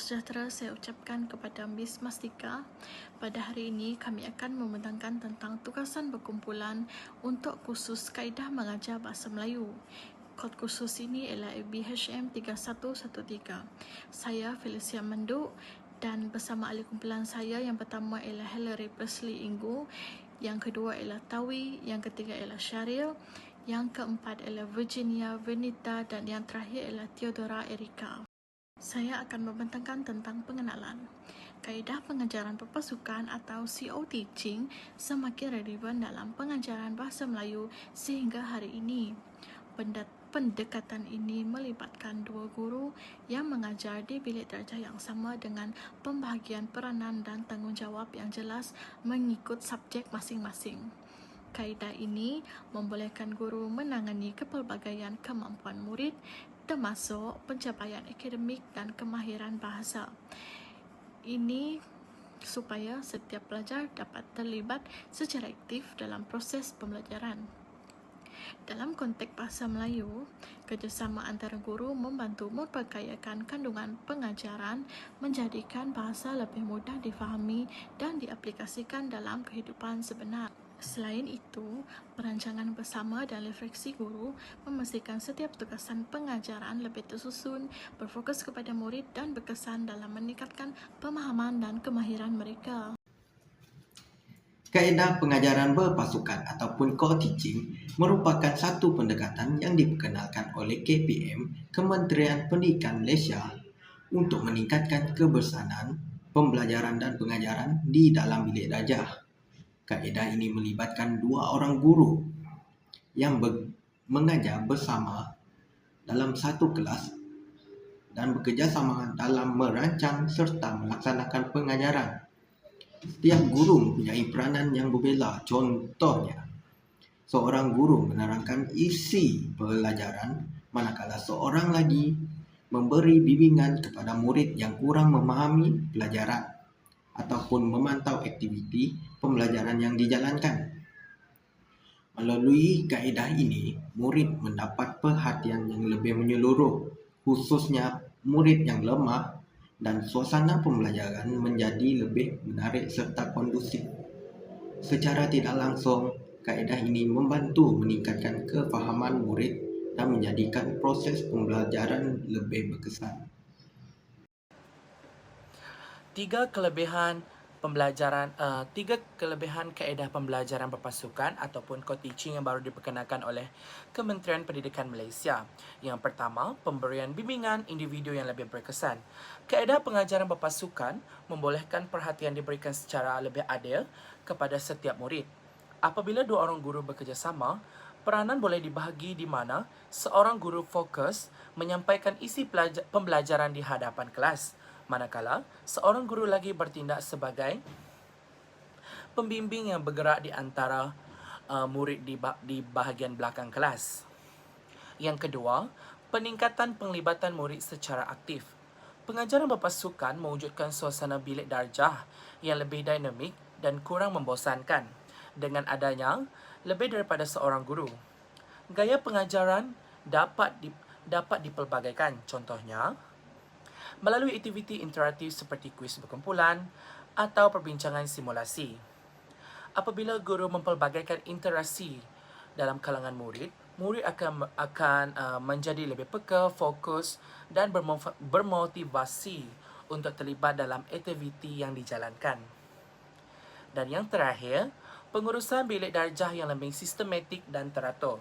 sejahtera saya ucapkan kepada Miss Mastika. Pada hari ini kami akan membentangkan tentang tugasan berkumpulan untuk kursus kaedah mengajar bahasa Melayu. Kod kursus ini ialah BHM 3113. Saya Felicia Menduk dan bersama ahli kumpulan saya yang pertama ialah Hillary Presley Inggu, yang kedua ialah Tawi, yang ketiga ialah Syaril, yang keempat ialah Virginia Venita dan yang terakhir ialah Theodora Erika. Saya akan membentangkan tentang pengenalan. Kaedah pengajaran berpasukan atau CO teaching semakin relevan dalam pengajaran bahasa Melayu sehingga hari ini. Pendekatan ini melibatkan dua guru yang mengajar di bilik darjah yang sama dengan pembahagian peranan dan tanggungjawab yang jelas mengikut subjek masing-masing. Kaedah ini membolehkan guru menangani kepelbagaian kemampuan murid termasuk pencapaian akademik dan kemahiran bahasa. Ini supaya setiap pelajar dapat terlibat secara aktif dalam proses pembelajaran. Dalam konteks bahasa Melayu, kerjasama antara guru membantu memperkayakan kandungan pengajaran menjadikan bahasa lebih mudah difahami dan diaplikasikan dalam kehidupan sebenar. Selain itu, perancangan bersama dan refleksi guru memastikan setiap tugasan pengajaran lebih tersusun, berfokus kepada murid dan berkesan dalam meningkatkan pemahaman dan kemahiran mereka. Kaedah pengajaran berpasukan ataupun co-teaching merupakan satu pendekatan yang diperkenalkan oleh KPM Kementerian Pendidikan Malaysia untuk meningkatkan kebersamaan pembelajaran dan pengajaran di dalam bilik darjah. Kaedah ini melibatkan dua orang guru yang ber- mengajar bersama dalam satu kelas dan bekerjasama dalam merancang serta melaksanakan pengajaran. Setiap guru mempunyai peranan yang berbeza. Contohnya, seorang guru menerangkan isi pelajaran manakala seorang lagi memberi bimbingan kepada murid yang kurang memahami pelajaran ataupun memantau aktiviti pembelajaran yang dijalankan. Melalui kaedah ini, murid mendapat perhatian yang lebih menyeluruh, khususnya murid yang lemah dan suasana pembelajaran menjadi lebih menarik serta kondusif. Secara tidak langsung, kaedah ini membantu meningkatkan kefahaman murid dan menjadikan proses pembelajaran lebih berkesan. Tiga kelebihan pembelajaran uh, tiga kelebihan kaedah pembelajaran berpasukan ataupun co-teaching yang baru diperkenalkan oleh Kementerian Pendidikan Malaysia. Yang pertama, pemberian bimbingan individu yang lebih berkesan. Kaedah pengajaran berpasukan membolehkan perhatian diberikan secara lebih adil kepada setiap murid. Apabila dua orang guru bekerjasama, peranan boleh dibahagi di mana seorang guru fokus menyampaikan isi pembelajaran di hadapan kelas manakala seorang guru lagi bertindak sebagai pembimbing yang bergerak di antara uh, murid di, di bahagian belakang kelas. Yang kedua, peningkatan penglibatan murid secara aktif. Pengajaran berpasukan mewujudkan suasana bilik darjah yang lebih dinamik dan kurang membosankan dengan adanya lebih daripada seorang guru. Gaya pengajaran dapat di, dapat dipelbagaikan. Contohnya, melalui aktiviti interaktif seperti kuis berkumpulan atau perbincangan simulasi. Apabila guru mempelbagaikan interaksi dalam kalangan murid, murid akan akan uh, menjadi lebih peka, fokus dan bermotivasi untuk terlibat dalam aktiviti yang dijalankan. Dan yang terakhir, pengurusan bilik darjah yang lebih sistematik dan teratur.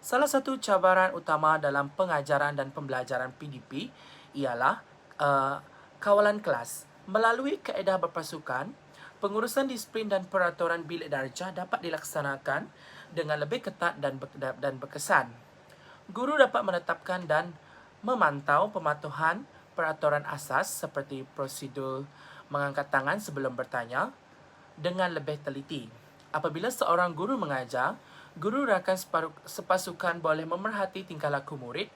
Salah satu cabaran utama dalam pengajaran dan pembelajaran PDP ialah uh, kawalan kelas. Melalui kaedah berpasukan, pengurusan disiplin dan peraturan bilik darjah dapat dilaksanakan dengan lebih ketat dan dan berkesan. Guru dapat menetapkan dan memantau pematuhan peraturan asas seperti prosedur mengangkat tangan sebelum bertanya dengan lebih teliti. Apabila seorang guru mengajar, guru rakan sepasukan boleh memerhati tingkah laku murid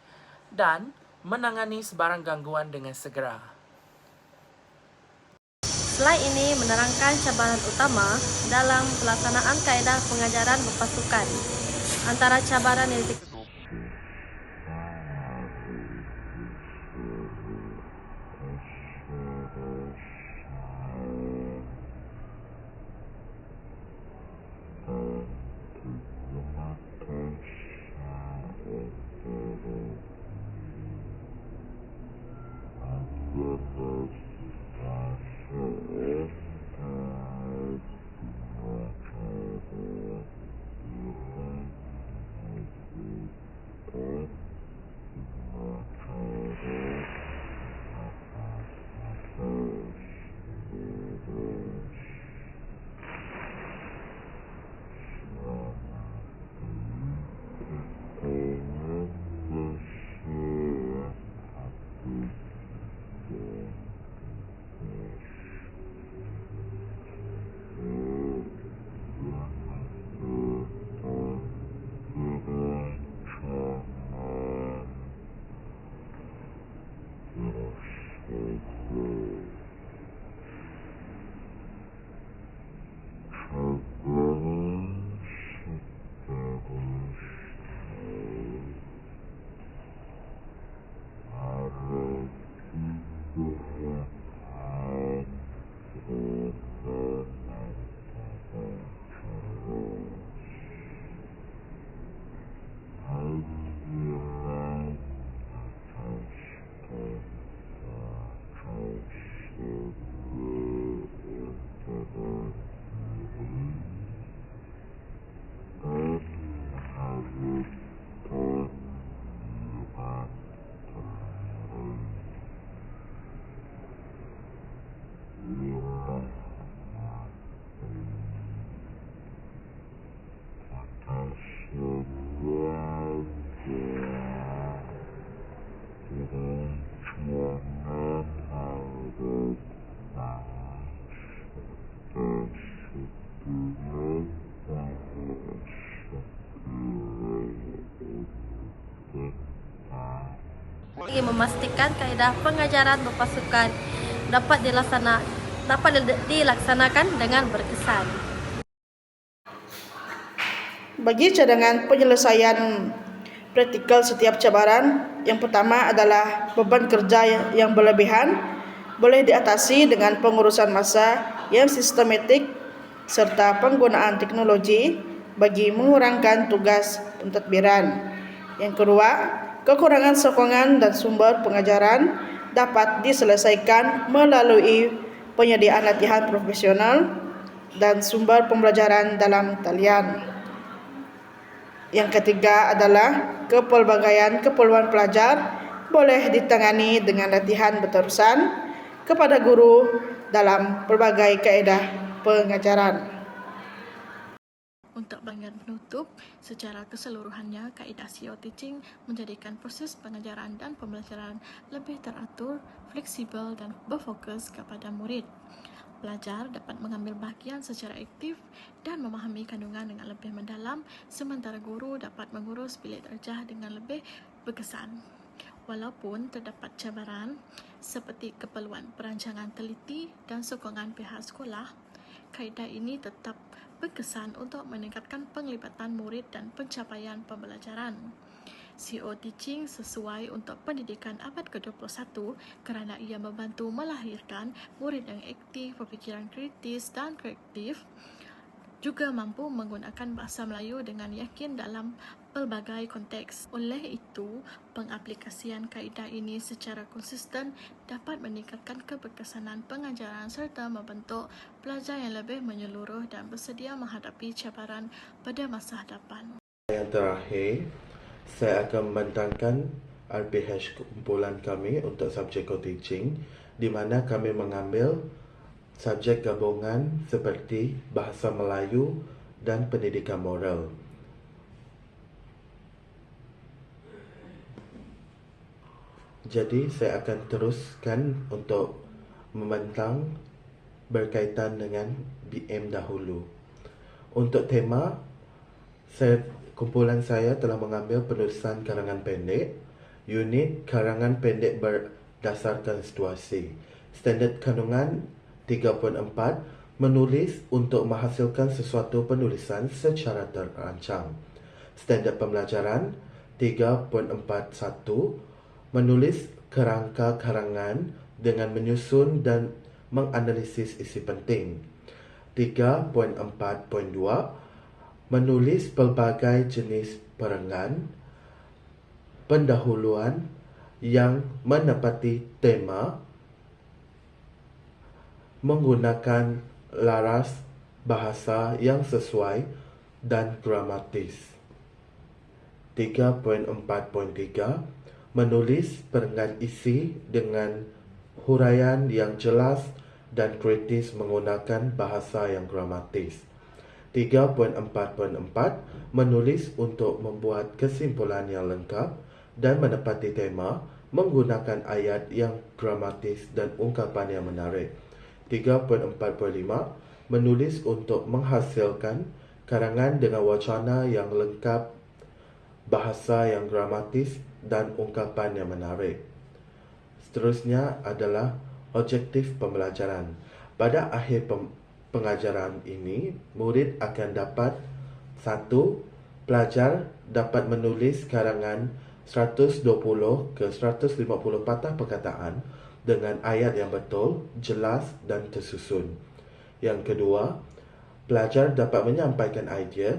dan menangani sebarang gangguan dengan segera. Slide ini menerangkan cabaran utama dalam pelaksanaan kaedah pengajaran berpasukan. Antara cabaran yang ingin memastikan kaedah pengajaran berpasukan dapat dilaksana dapat dilaksanakan dengan berkesan. Bagi cadangan penyelesaian praktikal setiap cabaran, yang pertama adalah beban kerja yang berlebihan boleh diatasi dengan pengurusan masa yang sistematik serta penggunaan teknologi bagi mengurangkan tugas pentadbiran. Yang kedua, kekurangan sokongan dan sumber pengajaran dapat diselesaikan melalui penyediaan latihan profesional dan sumber pembelajaran dalam talian. Yang ketiga adalah kepelbagaian keperluan pelajar boleh ditangani dengan latihan berterusan kepada guru dalam pelbagai kaedah pengajaran. Untuk bahagian penutup, secara keseluruhannya, kaedah CEO Teaching menjadikan proses pengajaran dan pembelajaran lebih teratur, fleksibel dan berfokus kepada murid. Pelajar dapat mengambil bahagian secara aktif dan memahami kandungan dengan lebih mendalam sementara guru dapat mengurus bilik terjah dengan lebih berkesan. Walaupun terdapat cabaran seperti keperluan perancangan teliti dan sokongan pihak sekolah, kaedah ini tetap berkesan untuk meningkatkan penglibatan murid dan pencapaian pembelajaran. CO Teaching sesuai untuk pendidikan abad ke-21 kerana ia membantu melahirkan murid yang aktif, berfikiran kritis dan kreatif juga mampu menggunakan bahasa Melayu dengan yakin dalam pelbagai konteks. Oleh itu, pengaplikasian kaedah ini secara konsisten dapat meningkatkan keberkesanan pengajaran serta membentuk pelajar yang lebih menyeluruh dan bersedia menghadapi cabaran pada masa hadapan. Yang terakhir, saya akan membentangkan RPH kumpulan kami untuk subjek co-teaching di mana kami mengambil subjek gabungan seperti bahasa Melayu dan pendidikan moral. Jadi saya akan teruskan untuk membentang berkaitan dengan BM dahulu. Untuk tema, saya kumpulan saya telah mengambil penulisan karangan pendek, unit karangan pendek berdasarkan situasi. Standard kandungan 3.4 menulis untuk menghasilkan sesuatu penulisan secara terancang. Standard pembelajaran 3.41 menulis kerangka karangan dengan menyusun dan menganalisis isi penting. 3.4.2 menulis pelbagai jenis perangan pendahuluan yang menepati tema menggunakan laras bahasa yang sesuai dan gramatis. 3.4.3 menulis perangan isi dengan huraian yang jelas dan kritis menggunakan bahasa yang gramatis. 3.4.4 menulis untuk membuat kesimpulan yang lengkap dan menepati tema menggunakan ayat yang gramatis dan ungkapan yang menarik. 3.4.5 menulis untuk menghasilkan karangan dengan wacana yang lengkap, bahasa yang gramatis dan ungkapan yang menarik. Seterusnya adalah objektif pembelajaran. Pada akhir pem- pengajaran ini, murid akan dapat satu Pelajar dapat menulis karangan 120 ke 150 patah perkataan dengan ayat yang betul, jelas dan tersusun. Yang kedua, pelajar dapat menyampaikan idea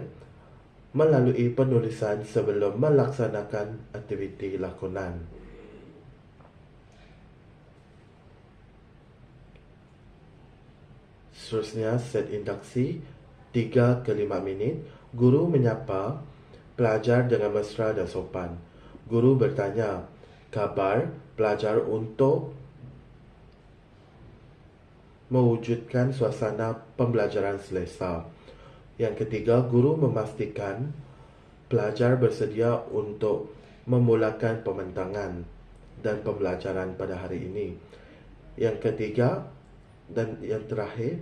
melalui penulisan sebelum melaksanakan aktiviti lakonan. Seterusnya, set induksi 3 ke 5 minit. Guru menyapa pelajar dengan mesra dan sopan. Guru bertanya kabar pelajar untuk mewujudkan suasana pembelajaran selesa. Yang ketiga, guru memastikan pelajar bersedia untuk memulakan pembentangan dan pembelajaran pada hari ini. Yang ketiga dan yang terakhir,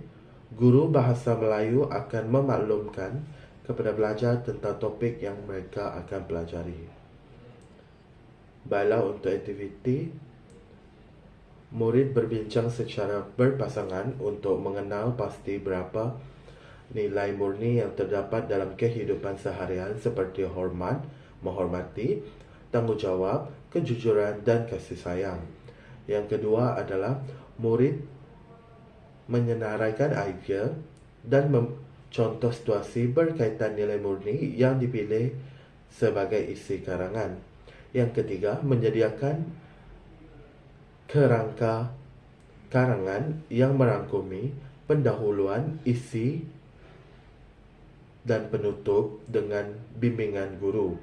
guru bahasa Melayu akan memaklumkan kepada pelajar tentang topik yang mereka akan pelajari. Baiklah untuk aktiviti Murid berbincang secara berpasangan untuk mengenal pasti berapa nilai murni yang terdapat dalam kehidupan seharian seperti hormat, menghormati, tanggungjawab, kejujuran dan kasih sayang. Yang kedua adalah murid menyenaraikan idea dan contoh situasi berkaitan nilai murni yang dipilih sebagai isi karangan. Yang ketiga, menyediakan kerangka karangan yang merangkumi pendahuluan, isi dan penutup dengan bimbingan guru.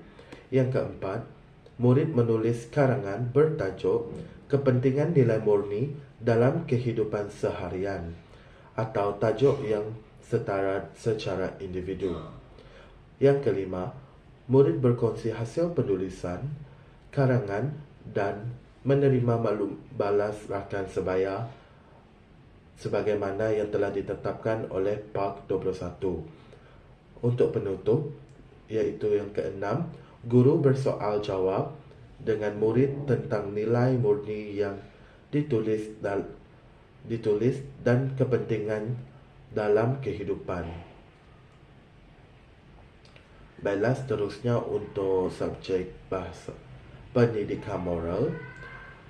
Yang keempat, murid menulis karangan bertajuk kepentingan nilai murni dalam kehidupan seharian atau tajuk yang setara secara individu. Yang kelima, murid berkongsi hasil penulisan, karangan dan menerima maklum balas rakan sebaya sebagaimana yang telah ditetapkan oleh PAK 21. Untuk penutup, iaitu yang keenam, guru bersoal jawab dengan murid tentang nilai murni yang ditulis dan ditulis dan kepentingan dalam kehidupan. Baiklah seterusnya untuk subjek bahasa pendidikan moral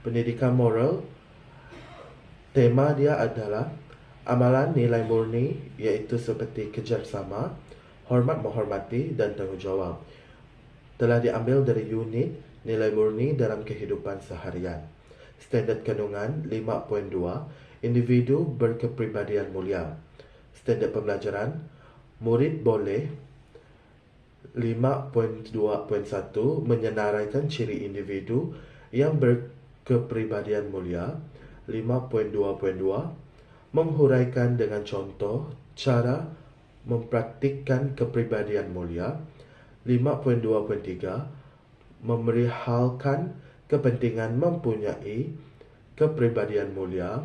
pendidikan moral tema dia adalah amalan nilai murni iaitu seperti kerjasama, hormat menghormati dan tanggungjawab. Telah diambil dari unit nilai murni dalam kehidupan seharian. Standard kandungan 5.2 individu berkepribadian mulia. Standard pembelajaran murid boleh 5.2.1 menyenaraikan ciri individu yang ber kepribadian mulia 5.2.2 menghuraikan dengan contoh cara mempraktikkan kepribadian mulia 5.2.3 memerihalkan kepentingan mempunyai kepribadian mulia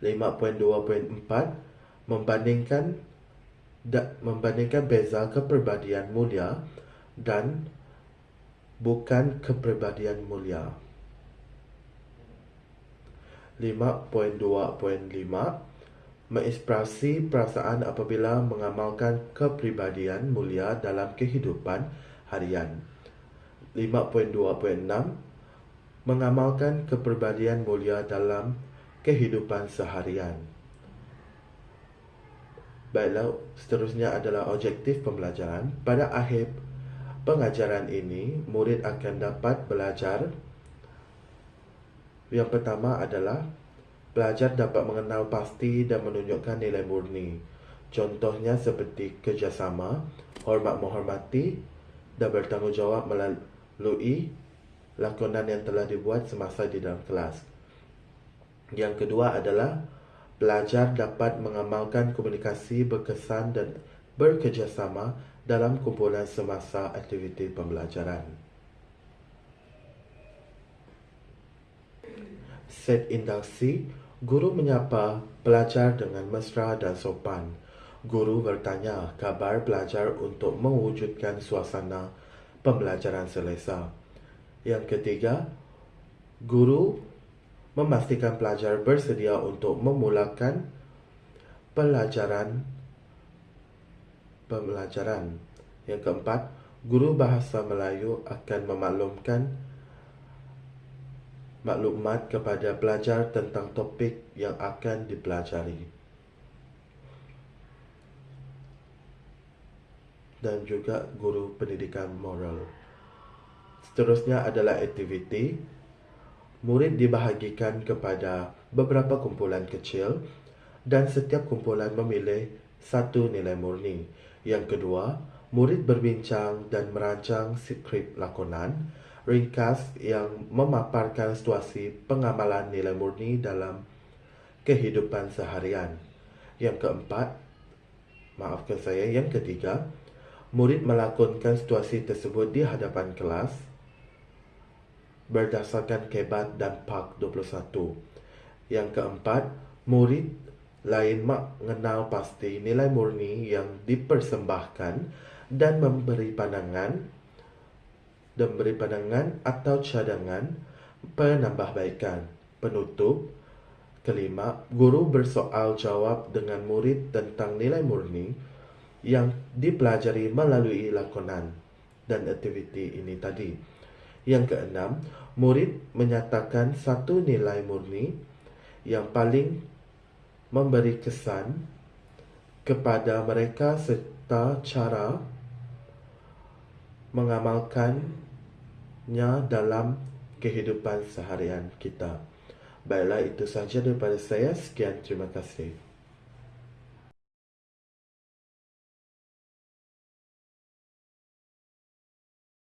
5.2.4 membandingkan da, membandingkan beza kepribadian mulia dan bukan kepribadian mulia 5.2.5 Menginspirasi perasaan apabila mengamalkan kepribadian mulia dalam kehidupan harian 5.2.6 Mengamalkan kepribadian mulia dalam kehidupan seharian Baiklah, seterusnya adalah objektif pembelajaran. Pada akhir pengajaran ini, murid akan dapat belajar yang pertama adalah pelajar dapat mengenal pasti dan menunjukkan nilai murni. Contohnya seperti kerjasama, hormat menghormati dan bertanggungjawab melalui lakonan yang telah dibuat semasa di dalam kelas. Yang kedua adalah pelajar dapat mengamalkan komunikasi berkesan dan bekerjasama dalam kumpulan semasa aktiviti pembelajaran. Set induksi, guru menyapa pelajar dengan mesra dan sopan. Guru bertanya kabar pelajar untuk mewujudkan suasana pembelajaran selesa. Yang ketiga, guru memastikan pelajar bersedia untuk memulakan pelajaran pembelajaran. Yang keempat, guru bahasa Melayu akan memaklumkan maklumat kepada pelajar tentang topik yang akan dipelajari. Dan juga guru pendidikan moral. Seterusnya adalah aktiviti. Murid dibahagikan kepada beberapa kumpulan kecil dan setiap kumpulan memilih satu nilai murni. Yang kedua, murid berbincang dan merancang skrip lakonan ringkas yang memaparkan situasi pengamalan nilai murni dalam kehidupan seharian. Yang keempat, maafkan saya, yang ketiga, murid melakonkan situasi tersebut di hadapan kelas berdasarkan kebat dan Pak 21. Yang keempat, murid lain mengenal pasti nilai murni yang dipersembahkan dan memberi pandangan dan beri pandangan atau cadangan penambahbaikan. Penutup, kelima, guru bersoal jawab dengan murid tentang nilai murni yang dipelajari melalui lakonan dan aktiviti ini tadi. Yang keenam, murid menyatakan satu nilai murni yang paling memberi kesan kepada mereka serta cara mengamalkannya dalam kehidupan seharian kita. Baiklah, itu sahaja daripada saya. Sekian, terima kasih.